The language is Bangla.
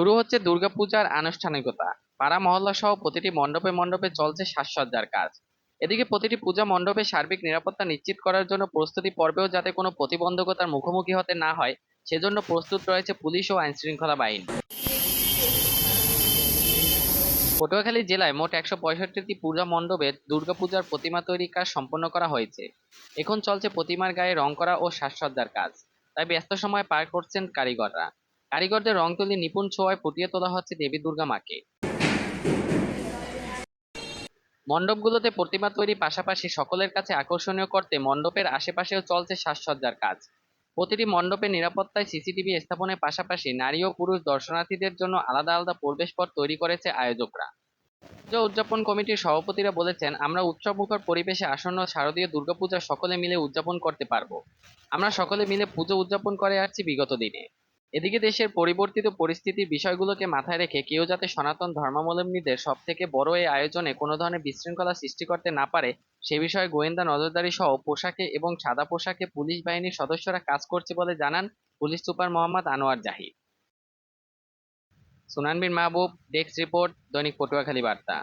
শুরু হচ্ছে দুর্গাপূজার আনুষ্ঠানিকতা। পাড়া মহল্লা সহ প্রতিটি মণ্ডপে মণ্ডপে চলছে সাজসজ্জার কাজ। এদিকে প্রতিটি পূজা মণ্ডপে সার্বিক নিরাপত্তা নিশ্চিত করার জন্য প্রস্তুতি পর্বেও যাতে কোনো প্রতিবন্ধকতার মুখোমুখি হতে না হয়, সেজন্য প্রস্তুত রয়েছে পুলিশ ও আইনশৃঙ্খলা বাহিনী। পটুয়াখালী জেলায় মোট একশো পঁয়ষট্টিটি পূজা মণ্ডপে দুর্গাপূজার প্রতিমা তৈরির কাজ সম্পন্ন করা হয়েছে। এখন চলছে প্রতিমার গায়ে রং করা ও সাজসজ্জার কাজ। তাই ব্যস্ত সময় পার করছেন কারিগররা। কারিগরদের রং তুলি নিপুণ ছোঁয়ায় ফুটিয়ে তোলা হচ্ছে দেবী দুর্গা মাকে। মণ্ডপগুলোতে প্রতিমা তৈরি পাশাপাশি সকলের কাছে আকর্ষণীয় করতে মণ্ডপের আশেপাশেও চলছে সাজসজ্জার কাজ। প্রতিটি মণ্ডপে নিরাপত্তায় সিসিটিভি স্থাপনের পাশাপাশি নারী ও পুরুষ দর্শনার্থীদের জন্য আলাদা আলাদা প্রবেশপথ তৈরি করেছে আয়োজকরা। পুজো উদযাপন কমিটির সভাপতিরা বলেছেন, আমরা উৎসবমুখর পরিবেশে আসন্ন শারদীয় দুর্গাপূজা সকলে মিলে উদযাপন করতে পারব। আমরা সকলে মিলে পুজো উদযাপন করে আসছি বিগত দিনে। এদিকে দেশের পরিবর্তিত পরিস্থিতির বিষয়গুলোকে মাথায় রেখে কেউ যাতে সনাতন ধর্মাবলম্বীদের সব থেকে বড় এই আয়োজনে কোনো ধরনের বিশৃঙ্খলা সৃষ্টি করতে না পারে, সে বিষয়ে গোয়েন্দা নজরদারি সহ পোশাকে এবং সাদা পোশাকে পুলিশ বাহিনীর সদস্যরা কাজ করছে বলে জানান পুলিশ সুপার মোহাম্মদ আনোয়ার জাহিদ। সুনানবিন মাহবুব, ডেস্ক রিপোর্ট, দৈনিক পটুয়াখালী বার্তা।